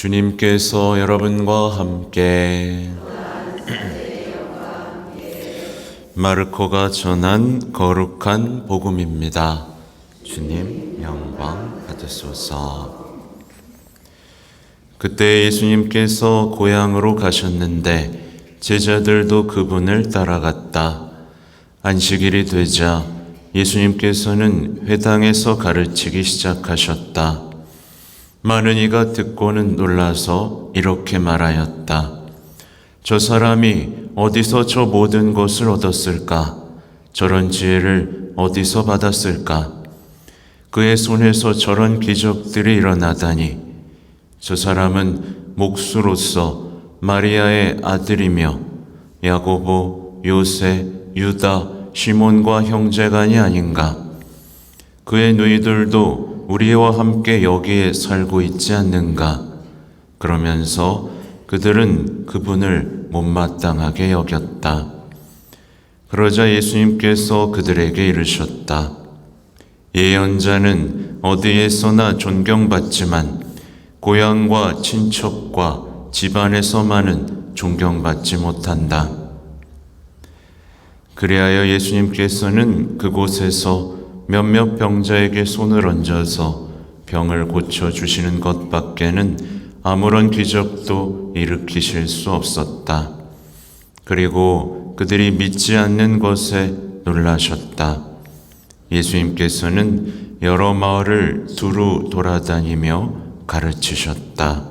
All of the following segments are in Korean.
주님께서 여러분과 함께 마르코가 전한 거룩한 복음입니다. 주님 영광 받으소서. 그때 예수님께서 고향으로 가셨는데 제자들도 그분을 따라갔다. 안식일이 되자 예수님께서는 회당에서 가르치기 시작하셨다. 많은 이가 듣고는 놀라서 이렇게 말하였다. 저 사람이 어디서 저 모든 것을 얻었을까? 저런 지혜를 어디서 받았을까? 그의 손에서 저런 기적들이 일어나다니. 저 사람은 목수로서 마리아의 아들이며 야고보, 요세, 유다, 시몬과 형제간이 아닌가? 그의 누이들도 우리와 함께 여기에 살고 있지 않는가? 그러면서 그들은 그분을 못마땅하게 여겼다. 그러자 예수님께서 그들에게 이르셨다. 예언자는 어디에서나 존경받지만 고향과 친척과 집안에서만은 존경받지 못한다. 그리하여 예수님께서는 그곳에서 몇몇 병자에게 손을 얹어서 병을 고쳐 주시는 것밖에는 아무런 기적도 일으키실 수 없었다. 그리고 그들이 믿지 않는 것에 놀라셨다. 예수님께서는 여러 마을을 두루 돌아다니며 가르치셨다.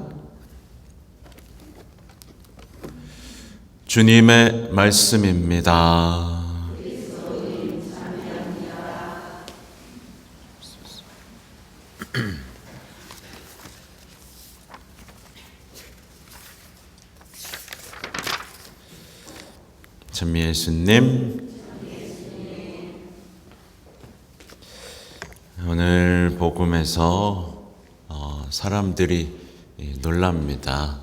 주님의 말씀입니다. 참 예수님 오늘 복음에서 어, 사람들이 놀랍니다.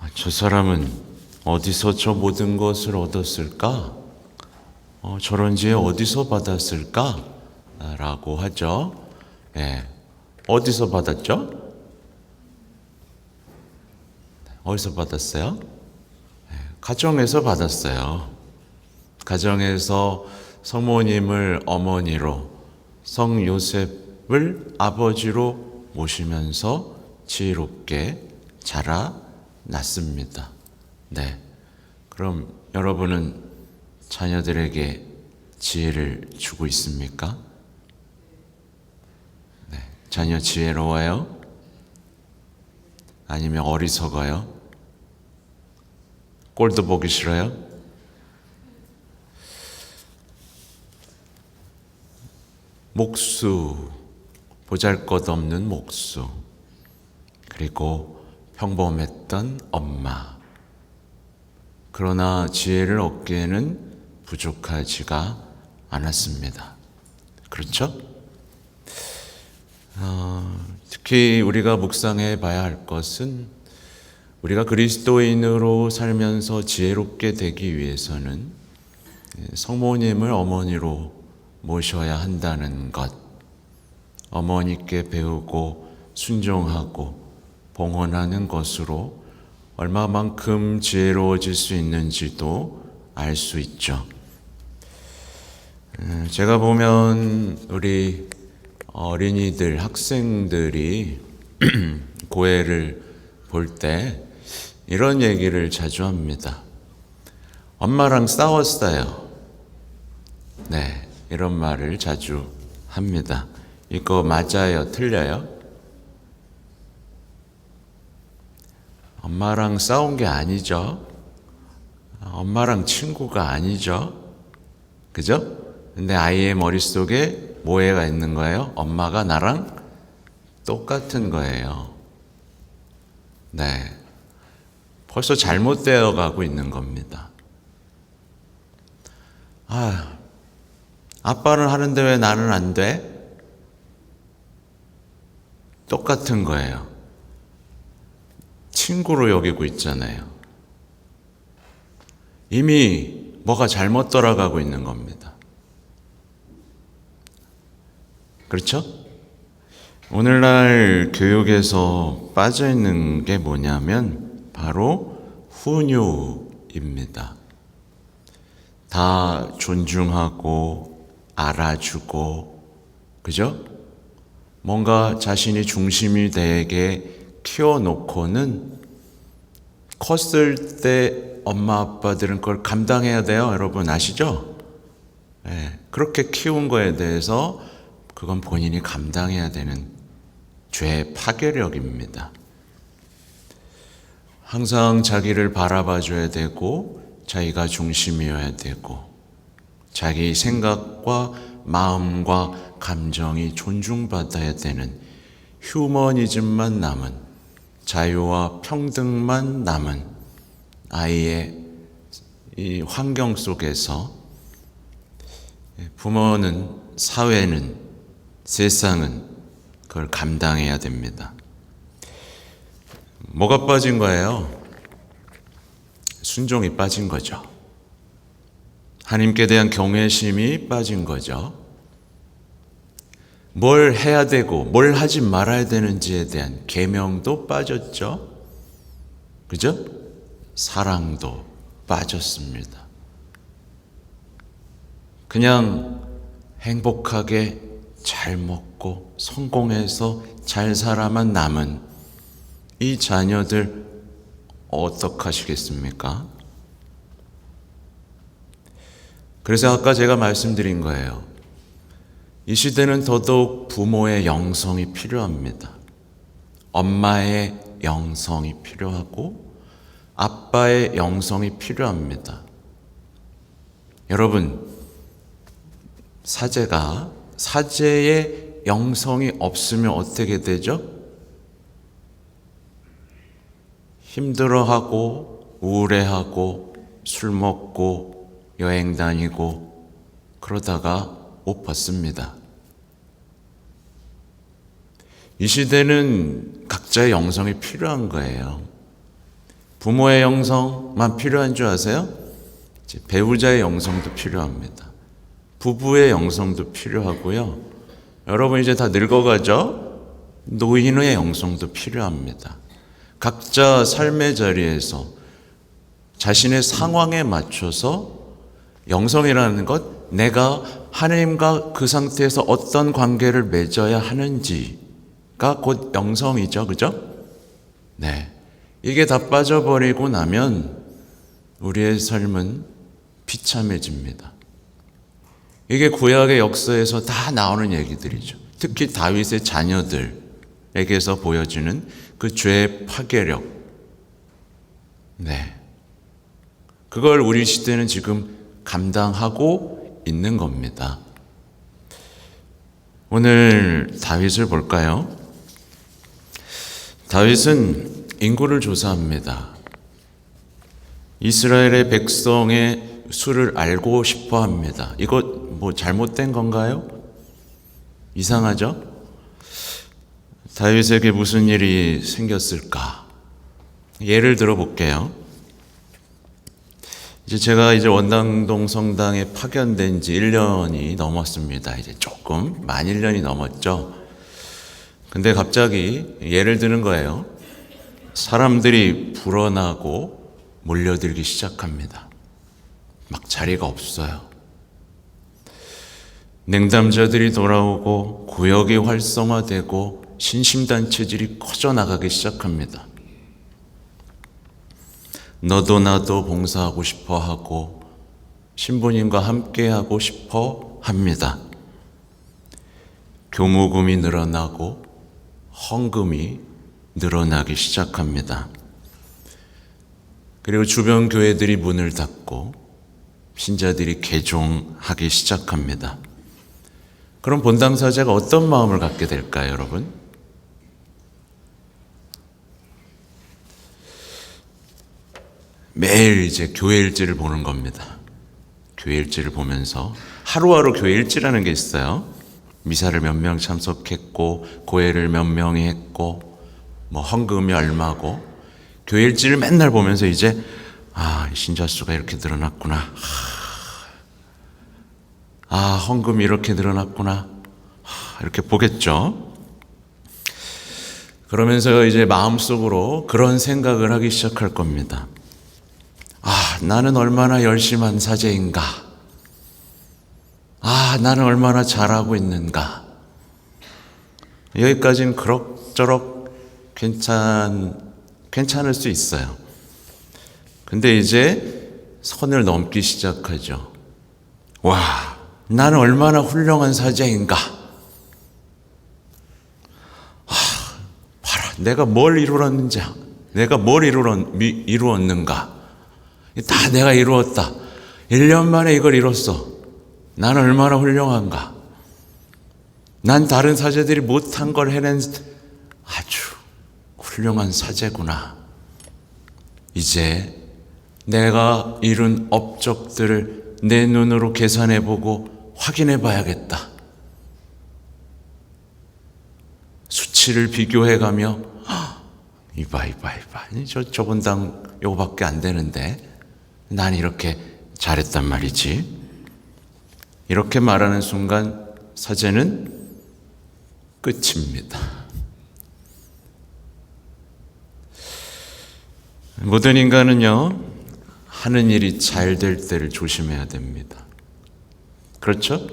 아, 저 사람은 어디서 저 모든 것을 얻었을까? 어, 저런 지혜 어디서 받았을까? 라고 하죠. 예. 어디서 받았죠? 어디서 받았어요? 예, 가정에서 받았어요. 가정에서 성모님을 어머니로 성 요셉을 아버지로 모시면서 지혜롭게 자라났습니다. 네. 그럼 여러분은 자녀들에게 지혜를 주고 있습니까? 네. 자녀 지혜로워요? 아니면 어리석어요? 꼴도 보기 싫어요? 목수, 보잘 것 없는 목수, 그리고 평범했던 엄마. 그러나 지혜를 얻기에는 부족하지가 않았습니다. 그렇죠? 어, 특히 우리가 묵상해 봐야 할 것은 우리가 그리스도인으로 살면서 지혜롭게 되기 위해서는 성모님을 어머니로 모셔야 한다는 것, 어머니께 배우고 순종하고 봉헌하는 것으로 얼마만큼 지혜로워질 수 있는지도 알 수 있죠. 제가 보면 우리 어린이들, 학생들이 고해를 볼 때 이런 얘기를 자주 합니다. 엄마랑 싸웠어요. 네, 이런 말을 자주 합니다. 이거 맞아요? 틀려요? 엄마랑 싸운 게 아니죠. 엄마랑 친구가 아니죠. 그죠? 근데 아이의 머릿속에 모해가 있는 거예요. 엄마가 나랑 똑같은 거예요. 네. 벌써 잘못되어 가고 있는 겁니다. 아, 아빠는 하는데 왜 나는 안 돼? 똑같은 거예요. 친구로 여기고 있잖아요. 이미 뭐가 잘못 돌아가고 있는 겁니다. 그렇죠? 오늘날 교육에서 빠져 있는 게 뭐냐면 바로 훈육입니다. 다 존중하고 알아주고 그죠? 뭔가 자신이 중심이 되게 키워놓고는 컸을 때 엄마 아빠들은 그걸 감당해야 돼요. 여러분 아시죠? 예, 그렇게 키운 거에 대해서 그건 본인이 감당해야 되는 죄 파괴력입니다. 항상 자기를 바라봐 줘야 되고 자기가 중심이어야 되고 자기 생각과 마음과 감정이 존중받아야 되는 휴머니즘만 남은 자유와 평등만 남은 아이의 이 환경 속에서 부모는 사회는 세상은 그걸 감당해야 됩니다. 뭐가 빠진 거예요? 순종이 빠진 거죠. 하나님께 대한 경외심이 빠진 거죠. 뭘 해야 되고 뭘 하지 말아야 되는지에 대한 계명도 빠졌죠. 그죠? 사랑도 빠졌습니다. 그냥 행복하게 잘 먹고 성공해서 잘 살아만 남은 이 자녀들 어떡하시겠습니까? 그래서 아까 제가 말씀드린 거예요. 이 시대는 더더욱 부모의 영성이 필요합니다. 엄마의 영성이 필요하고 아빠의 영성이 필요합니다. 여러분, 사제가 사제의 영성이 없으면 어떻게 되죠? 힘들어하고 우울해하고 술 먹고 여행 다니고 그러다가 못 받습니다. 이 시대는 각자의 영성이 필요한 거예요. 부모의 영성만 필요한 줄 아세요? 배우자의 영성도 필요합니다. 부부의 영성도 필요하고요. 여러분 이제 다 늙어가죠? 노인의 영성도 필요합니다. 각자 삶의 자리에서 자신의 상황에 맞춰서 영성이라는 것, 내가 하나님과 그 상태에서 어떤 관계를 맺어야 하는지가 곧 영성이죠. 그죠? 네. 이게 다 빠져버리고 나면 우리의 삶은 비참해집니다. 이게 구약의 역사에서 다 나오는 얘기들이죠. 특히 다윗의 자녀들에게서 보여지는 그 죄의 파괴력. 네. 그걸 우리 시대는 지금 감당하고 있는 겁니다. 오늘 다윗을 볼까요? 다윗은 인구를 조사합니다. 이스라엘의 백성의 수를 알고 싶어 합니다. 이거 뭐 잘못된 건가요? 이상하죠? 다윗에게 무슨 일이 생겼을까? 예를 들어 볼게요. 이제 제가 이제 원당동 성당에 파견된 지 1년이 넘었습니다. 이제 조금, 만 1년이 넘었죠. 근데 갑자기 예를 드는 거예요. 사람들이 불어나고 몰려들기 시작합니다. 막 자리가 없어요. 냉담자들이 돌아오고 구역이 활성화되고 신심단체들이 커져나가기 시작합니다. 너도 나도 봉사하고 싶어 하고 신부님과 함께 하고 싶어 합니다. 교무금이 늘어나고 헌금이 늘어나기 시작합니다. 그리고 주변 교회들이 문을 닫고 신자들이 개종하기 시작합니다. 그럼 본당사자가 어떤 마음을 갖게 될까요, 여러분? 매일 이제 교회 일지를 보는 겁니다. 교회 일지를 보면서 하루하루 교회 일지라는 게 있어요. 미사를 몇 명 참석했고 고해를 몇 명이 했고 뭐 헌금이 얼마고 교회 일지를 맨날 보면서 이제 아 신자 수가 이렇게 늘어났구나. 아 헌금이 이렇게 늘어났구나. 하, 이렇게 보겠죠. 그러면서 이제 마음속으로 그런 생각을 하기 시작할 겁니다. 아, 나는 얼마나 열심한 사제인가. 아, 나는 얼마나 잘하고 있는가. 여기까지는 그럭저럭 괜찮, 괜찮을 수 있어요. 근데 이제 선을 넘기 시작하죠. 와, 나는 얼마나 훌륭한 사제인가. 아, 봐라, 내가 뭘 이루었는지, 내가 뭘 이루었, 미- 이루었는가. 다 내가 이루었다. 1년 만에 이걸 이뤘어. 나는 얼마나 훌륭한가. 난 다른 사제들이 못한 걸 해낸 아주 훌륭한 사제구나. 이제 내가 이룬 업적들을 내 눈으로 계산해 보고 확인해 봐야겠다. 수치를 비교해 가며 이봐 이봐 이봐 저 저번 당 요거밖에 안 되는데 난 이렇게 잘했단 말이지. 이렇게 말하는 순간 사제는 끝입니다. 모든 인간은요, 하는 일이 잘 될 때를 조심해야 됩니다. 그렇죠?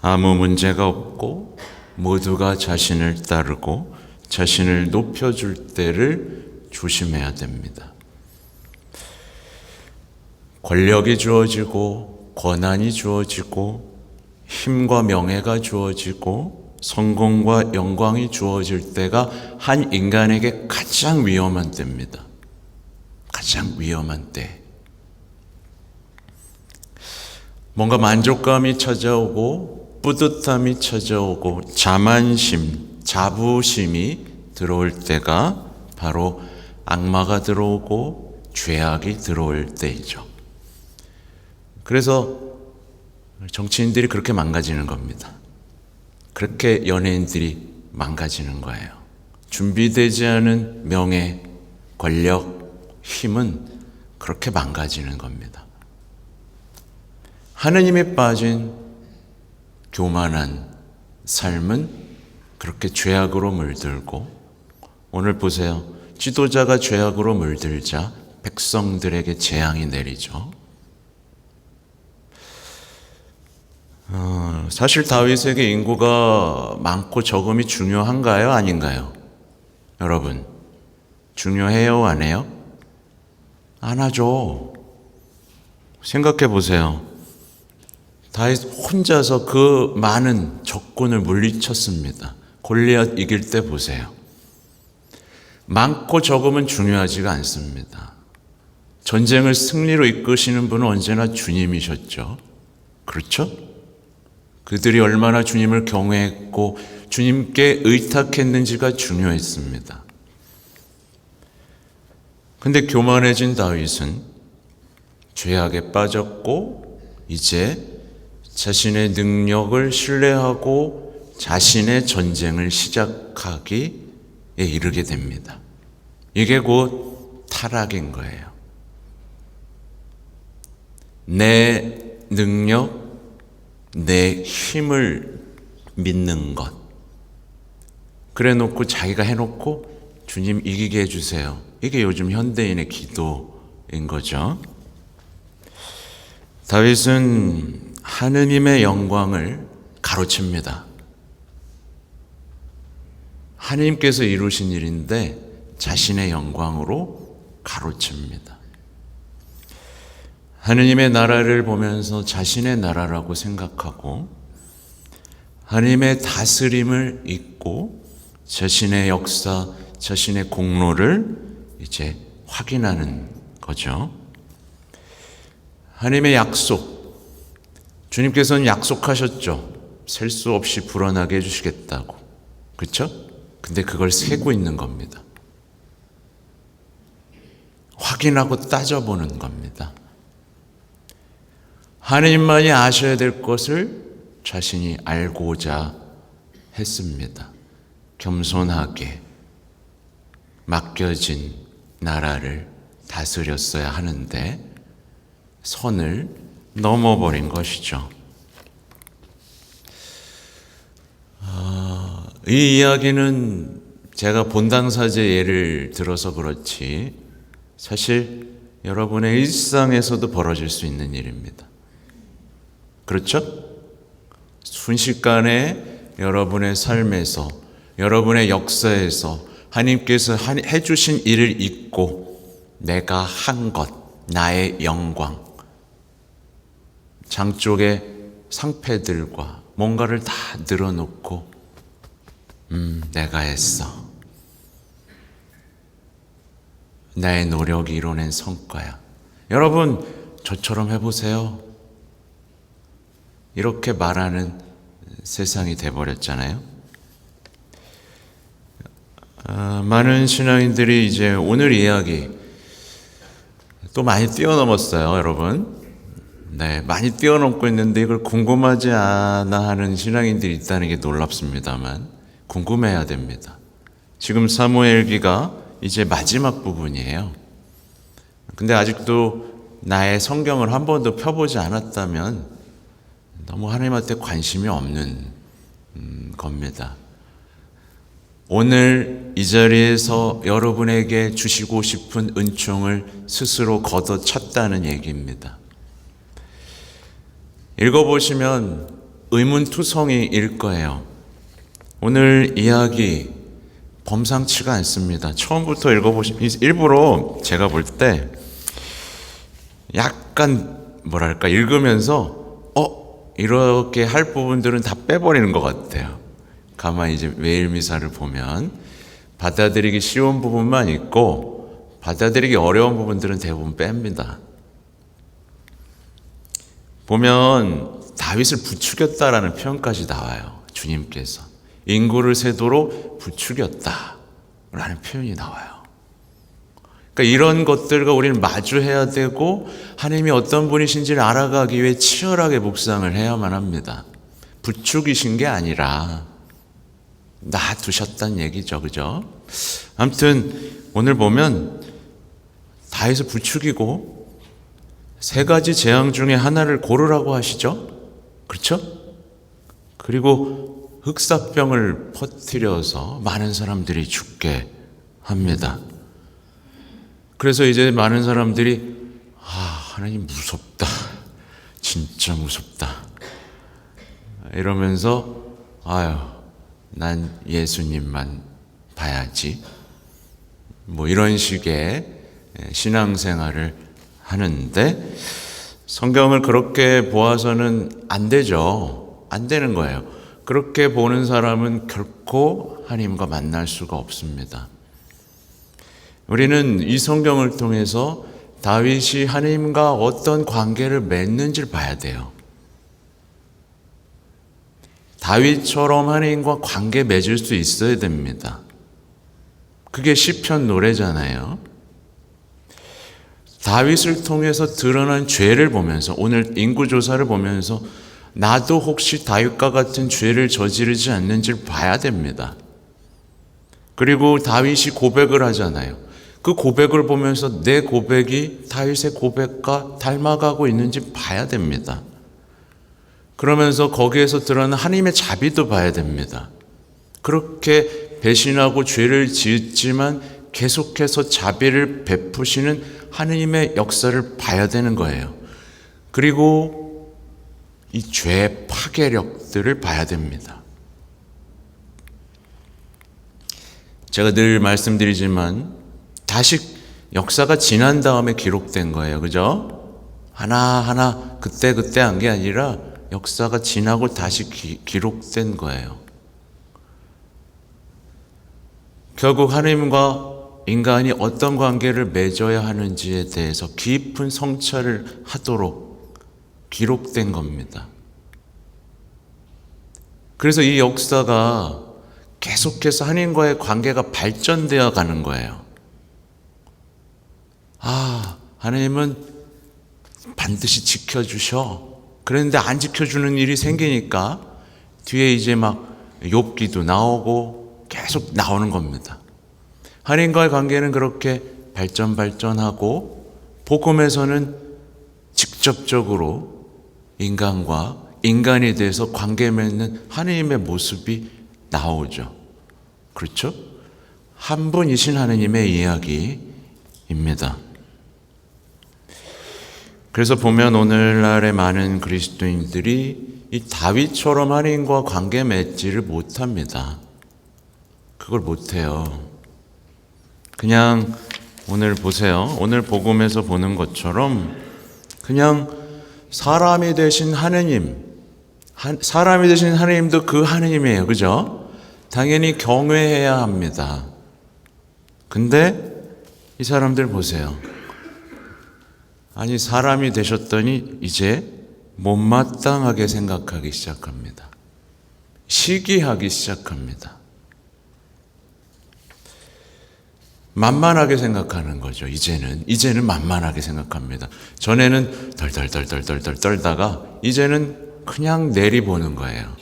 아무 문제가 없고 모두가 자신을 따르고 자신을 높여줄 때를 조심해야 됩니다. 권력이 주어지고 권한이 주어지고 힘과 명예가 주어지고 성공과 영광이 주어질 때가 한 인간에게 가장 위험한 때입니다. 가장 위험한 때. 뭔가 만족감이 찾아오고 뿌듯함이 찾아오고 자만심, 자부심이 들어올 때가 바로 악마가 들어오고 죄악이 들어올 때이죠. 그래서 정치인들이 그렇게 망가지는 겁니다. 그렇게 연예인들이 망가지는 거예요. 준비되지 않은 명예, 권력, 힘은 그렇게 망가지는 겁니다. 하느님에 빠진 교만한 삶은 그렇게 죄악으로 물들고 오늘 보세요. 지도자가 죄악으로 물들자 백성들에게 재앙이 내리죠. 어, 사실 다윗에게 인구가 많고 적음이 중요한가요? 아닌가요? 여러분, 중요해요? 안 해요? 안 하죠. 생각해 보세요. 다윗 혼자서 그 많은 적군을 물리쳤습니다. 골리앗 이길 때 보세요. 많고 적음은 중요하지가 않습니다. 전쟁을 승리로 이끄시는 분은 언제나 주님이셨죠. 그렇죠? 그들이 얼마나 주님을 경외했고 주님께 의탁했는지가 중요했습니다. 근데 교만해진 다윗은 죄악에 빠졌고 이제 자신의 능력을 신뢰하고 자신의 전쟁을 시작하기에 이르게 됩니다. 이게 곧 타락인 거예요. 내 능력, 내 힘을 믿는 것. 그래 놓고 자기가 해놓고 주님 이기게 해주세요. 이게 요즘 현대인의 기도인 거죠. 다윗은 하느님의 영광을 가로챕니다. 하느님께서 이루신 일인데 자신의 영광으로 가로챕니다. 하느님의 나라를 보면서 자신의 나라라고 생각하고 하느님의 다스림을 잊고 자신의 역사, 자신의 공로를 이제 확인하는 거죠. 하나님의 약속. 주님께서는 약속하셨죠. 셀 수 없이 불어나게 해주시겠다고. 그렇죠? 근데 그걸 세고 있는 겁니다. 확인하고 따져보는 겁니다. 하나님만이 아셔야 될 것을 자신이 알고자 했습니다. 겸손하게 맡겨진 나라를 다스렸어야 하는데 선을 넘어버린 것이죠. 아, 이 이야기는 제가 본당사제 예를 들어서 그렇지 사실 여러분의 일상에서도 벌어질 수 있는 일입니다. 그렇죠? 순식간에 여러분의 삶에서 여러분의 역사에서 하나님께서 한- 해주신 일을 잊고 내가 한 것, 나의 영광, 장쪽의 상패들과 뭔가를 다 늘어놓고 음, 내가 했어. 나의 노력이 이뤄낸 성과야. 여러분, 저처럼 해보세요. 이렇게 말하는 세상이 돼버렸잖아요. 아, 많은 신앙인들이 이제 오늘 이야기 또 많이 뛰어넘었어요, 여러분. 네, 많이 뛰어넘고 있는데 이걸 궁금하지 않아 하는 신앙인들이 있다는 게 놀랍습니다만 궁금해야 됩니다. 지금 사무엘기가 이제 마지막 부분이에요. 근데 아직도 나의 성경을 한 번도 펴보지 않았다면 너무 하나님한테 관심이 없는 음, 겁니다. 오늘 이 자리에서 여러분에게 주시고 싶은 은총을 스스로 걷어찼다는 얘기입니다. 읽어보시면 의문투성이일 거예요. 오늘 이야기 범상치가 않습니다. 처음부터 읽어보시면 일부러 제가 볼 때 약간 뭐랄까 읽으면서 어 이렇게 할 부분들은 다 빼버리는 것 같아요. 가만히 이제 매일 미사를 보면 받아들이기 쉬운 부분만 있고 받아들이기 어려운 부분들은 대부분 뺍니다. 보면 다윗을 부추겼다라는 표현까지 나와요. 주님께서 인구를 세도록 부추겼다라는 표현이 나와요. 그러니까 이런 것들과 우리는 마주해야 되고 하나님이 어떤 분이신지를 알아가기 위해 치열하게 묵상을 해야만 합니다. 부추기신 게 아니라 놔두셨단 얘기죠, 그죠? 아무튼 오늘 보면 다윗을 부추기고 세 가지 재앙 중에 하나를 고르라고 하시죠? 그렇죠? 그리고 흑사병을 퍼뜨려서 많은 사람들이 죽게 합니다. 그래서 이제 많은 사람들이 아, 하나님 무섭다. 진짜 무섭다. 이러면서 아유, 난 예수님만 봐야지. 뭐 이런 식의 신앙생활을 하는데 성경을 그렇게 보아서는 안 되죠. 안 되는 거예요. 그렇게 보는 사람은 결코 하나님과 만날 수가 없습니다. 우리는 이 성경을 통해서 다윗이 하나님과 어떤 관계를 맺는지를 봐야 돼요. 다윗처럼 하나님과 관계 맺을 수 있어야 됩니다. 그게 시편 노래잖아요. 다윗을 통해서 드러난 죄를 보면서 오늘 인구 조사를 보면서 나도 혹시 다윗과 같은 죄를 저지르지 않는지를 봐야 됩니다. 그리고 다윗이 고백을 하잖아요. 그 고백을 보면서 내 고백이 다윗의 고백과 닮아가고 있는지 봐야 됩니다. 그러면서 거기에서 드러나는 하나님의 자비도 봐야 됩니다. 그렇게 배신하고 죄를 지었지만 계속해서 자비를 베푸시는 하느님의 역사를 봐야 되는 거예요. 그리고 이 죄의 파괴력들을 봐야 됩니다. 제가 늘 말씀드리지만 다시 역사가 지난 다음에 기록된 거예요. 그죠? 하나하나 그때그때 한 게 아니라 역사가 지나고 다시 기, 기록된 거예요. 결국 하나님과 인간이 어떤 관계를 맺어야 하는지에 대해서 깊은 성찰을 하도록 기록된 겁니다. 그래서 이 역사가 계속해서 하나님과의 관계가 발전되어 가는 거예요. 아, 하나님은 반드시 지켜주셔. 그런데 안 지켜주는 일이 생기니까 뒤에 이제 막 욥기도 나오고 계속 나오는 겁니다. 하나님과의 관계는 그렇게 발전 발전하고 복음에서는 직접적으로 인간과 인간에 대해서 관계 맺는 하나님의 모습이 나오죠. 그렇죠? 한 분이신 하느님의 이야기입니다. 그래서 보면 오늘날의 많은 그리스도인들이 이 다윗처럼 하나님과 관계 맺지를 못합니다. 그걸 못해요. 그냥 오늘 보세요. 오늘 복음에서 보는 것처럼 그냥 사람이 되신 하느님, 한- 사람이 되신 하느님도 그 하느님이에요. 그죠? 당연히 경외해야 합니다. 근데 이 사람들 보세요. 아니, 사람이 되셨더니 이제 못마땅하게 생각하기 시작합니다. 시기하기 시작합니다. 만만하게 생각하는 거죠. 이제는 이제는 만만하게 생각합니다. 전에는 덜덜덜덜덜덜 떨다가 이제는 그냥 내리보는 거예요.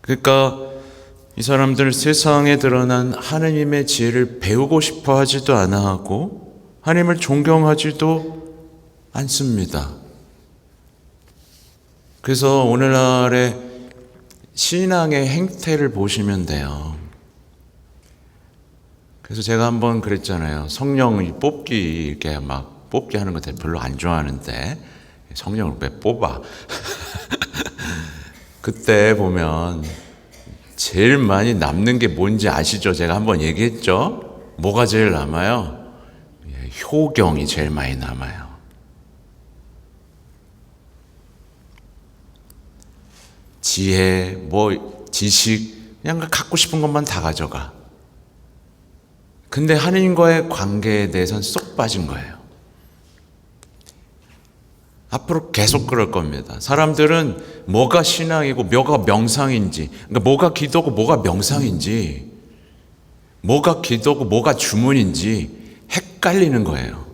그러니까 이 사람들 세상에 드러난 하느님의 지혜를 배우고 싶어 하지도 않아 하고 하나님을 존경하지도 않습니다. 그래서 오늘날의 신앙의 행태를 보시면 돼요. 그래서 제가 한번 그랬잖아요. 성령 뽑기 이렇게 막 뽑기 하는 거 별로 안 좋아하는데 성령을 왜 뽑아? 그때 보면 제일 많이 남는 게 뭔지 아시죠? 제가 한번 얘기했죠. 뭐가 제일 남아요? 예, 효경이 제일 많이 남아요. 지혜, 뭐 지식, 그냥 갖고 싶은 것만 다 가져가. 근데 하느님과의 관계에 대해서는 쏙 빠진 거예요. 앞으로 계속 그럴 겁니다. 사람들은 뭐가 신앙이고 뭐가 명상인지, 그러니까 뭐가 기도고 뭐가 명상인지, 뭐가 기도고 뭐가 주문인지 헷갈리는 거예요.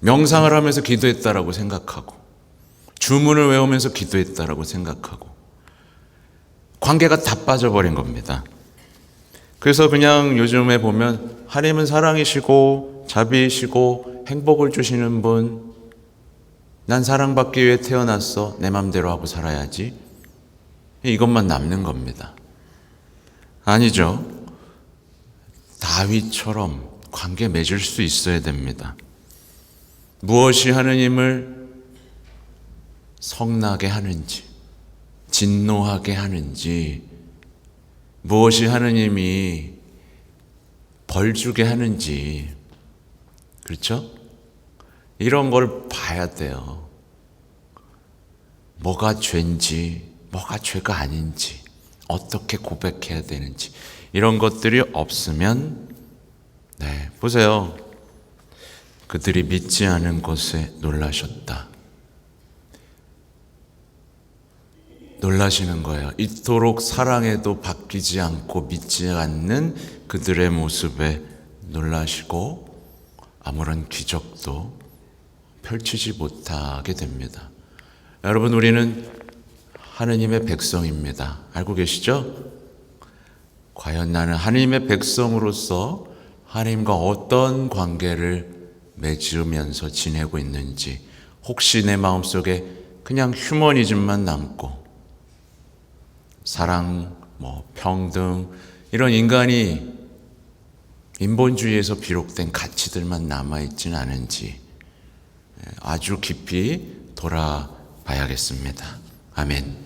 명상을 하면서 기도했다라고 생각하고, 주문을 외우면서 기도했다라고 생각하고, 관계가 다 빠져버린 겁니다. 그래서 그냥 요즘에 보면 하나님은 사랑이시고 자비이시고 행복을 주시는 분, 난 사랑받기 위해 태어났어. 내 맘대로 하고 살아야지. 이것만 남는 겁니다. 아니죠. 다윗처럼 관계 맺을 수 있어야 됩니다. 무엇이 하느님을 성나게 하는지, 진노하게 하는지, 무엇이 하느님이 벌 주게 하는지, 그렇죠? 이런 걸 봐야 돼요. 뭐가 죄인지, 뭐가 죄가 아닌지, 어떻게 고백해야 되는지, 이런 것들이 없으면, 네, 보세요. 그들이 믿지 않은 것에 놀라셨다. 놀라시는 거예요. 이토록 사랑에도 바뀌지 않고 믿지 않는 그들의 모습에 놀라시고 아무런 기적도 펼치지 못하게 됩니다. 여러분, 우리는 하느님의 백성입니다. 알고 계시죠? 과연 나는 하느님의 백성으로서 하나님과 어떤 관계를 맺으면서 지내고 있는지, 혹시 내 마음속에 그냥 휴머니즘만 남고, 사랑, 뭐 평등 이런 인간이 인본주의에서 비록된 가치들만 남아 있지는 않은지 아주 깊이 돌아봐야겠습니다. 아멘.